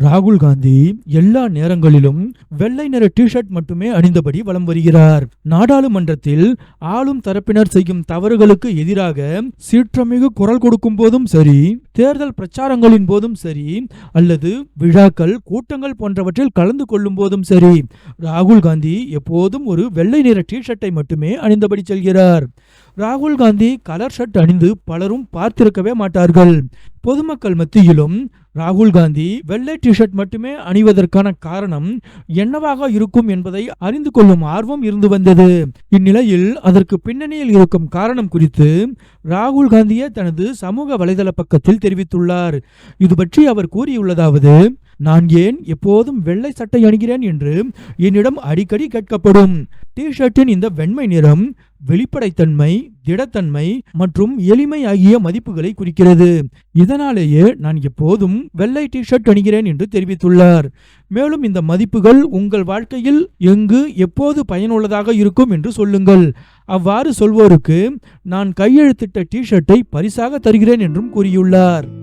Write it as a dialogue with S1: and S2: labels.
S1: ராகுல் காந்தி எல்லா நேரங்களிலும் வெள்ளை நிற டிஷர்ட் மட்டுமே அணிந்தபடி வலம் வருகிறார். நாடாளுமன்றத்தில் ஆளும் தரப்பினர் செய்யும் தவறுகளுக்கு எதிராக சீற்றமிகு குரல் கொடுக்கும் போதும் சரி தேர்தல் பிரச்சாரங்களின் போதும் சரி அல்லது விழாக்கள் கூட்டங்கள் போன்றவற்றில் கலந்து கொள்ளும் போதும் சரி. ராகுல் காந்தி எப்போதும் ஒரு வெள்ளை நிற டிஷர்ட்டை மட்டுமே அணிந்தபடி செல்கிறார். ராகுல் காந்தி கலர் ஷர்ட் அணிந்து பலரும் பார்த்திருக்கவே மாட்டார்கள். பொதுமக்கள் மத்தியிலும் ராகுல் காந்தி வெள்ளை டிஷர்ட் மட்டுமே அணிவதற்கான காரணம் என்னவாக இருக்கும் என்பதை அறிந்து கொள்ளும் ஆர்வம் இருந்து வந்தது. இந்நிலையில் அதற்கு பின்னணியில் இருக்கும் காரணம் குறித்து ராகுல் காந்தியே தனது சமூக வலைதள பக்கத்தில் தெரிவித்துள்ளார். இது பற்றி அவர் கூறியுள்ளதாவது நான் ஏன் எப்போதும் வெள்ளை சட்டை அணிகிறேன் என்று என்னிடம் அடிக்கடி கேட்கப்படும். டிஷர்ட்டின் இந்த வெண்மை நிறம் வெளிப்படைத்தன்மை திடத்தன்மை மற்றும் எளிமை ஆகிய மதிப்புகளை குறிக்கிறது. இதனாலேயே நான் எப்போதும் வெள்ளை டி ஷர்ட் அணிகிறேன் என்று தெரிவித்துள்ளார். மேலும் இந்த மதிப்புகள் உங்கள் வாழ்க்கையில் எங்கு எப்போது பயனுள்ளதாக இருக்கும் என்று சொல்லுங்கள். அவ்வாறு சொல்வோருக்கு நான் கையெழுத்திட்ட டி ஷர்ட்டை பரிசாக தருகிறேன் என்றும் கூறியுள்ளார்.